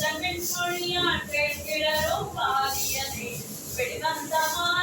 தமிழ் மொழியாற்றிடரும் பாடியதே வெளிவந்தமான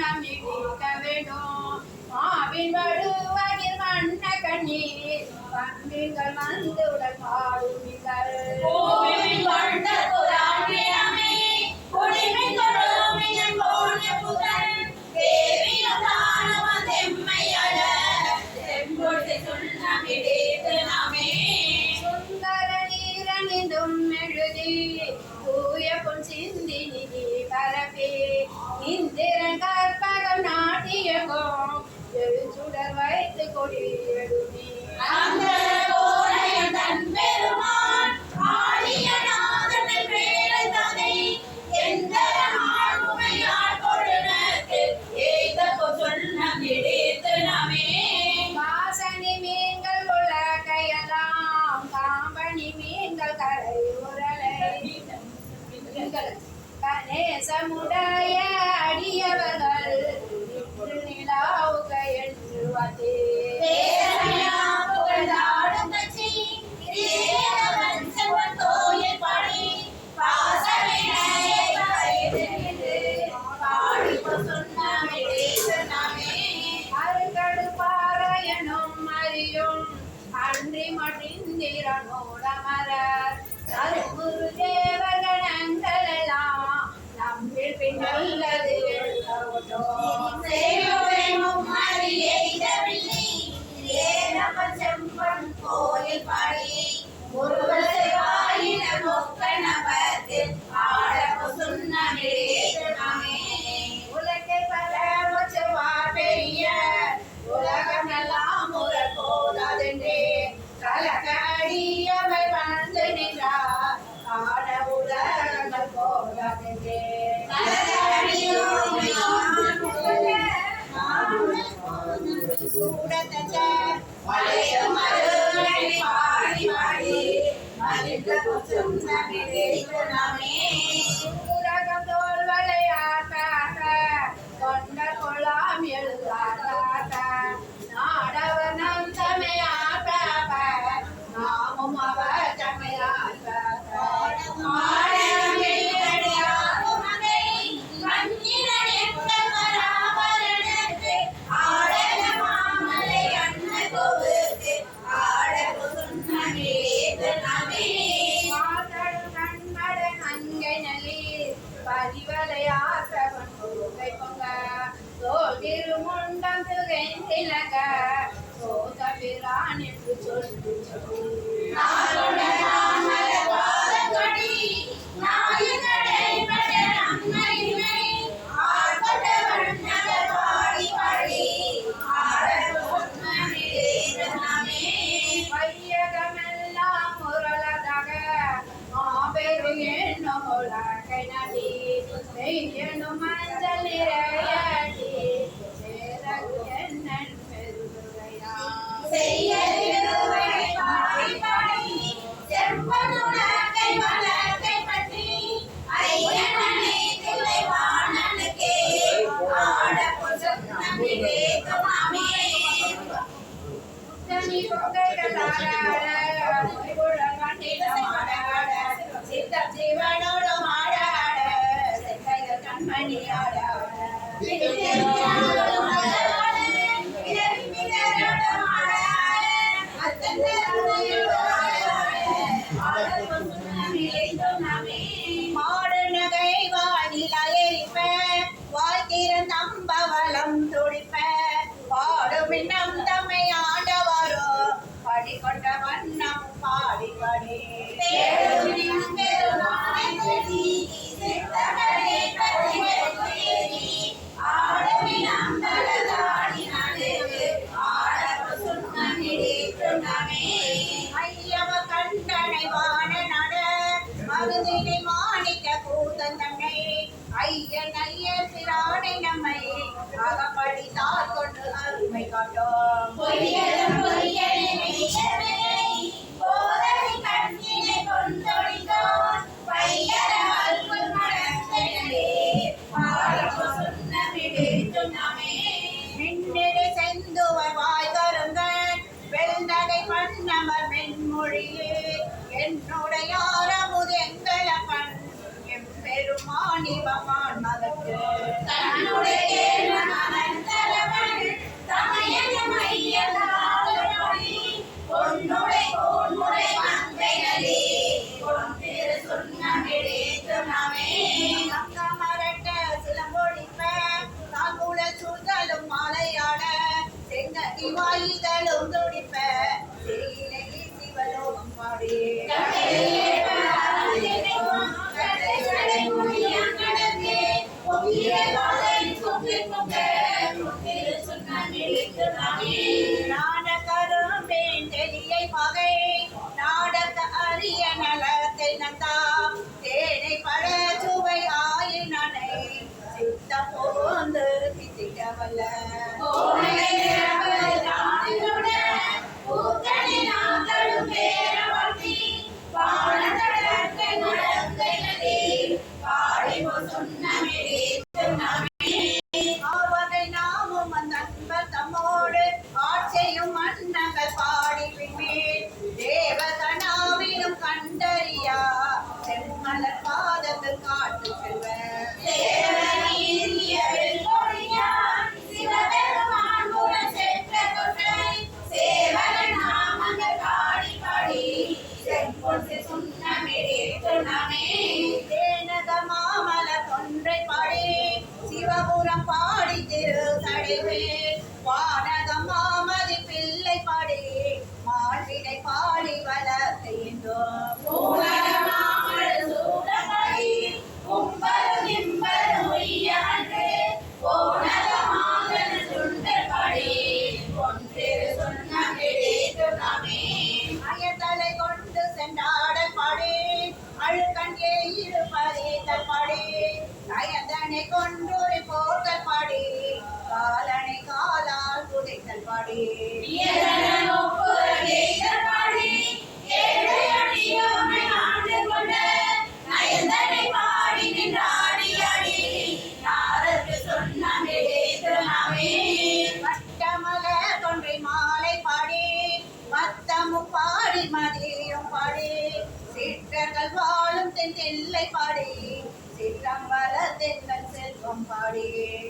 நம் இழிக்க விடும் மாவின் வடுவகில் வண்ண கண்ணீர் வந்து உடல் பாடுமிகள் I'm Amen. Shivaya. 八一三六 one. somebody.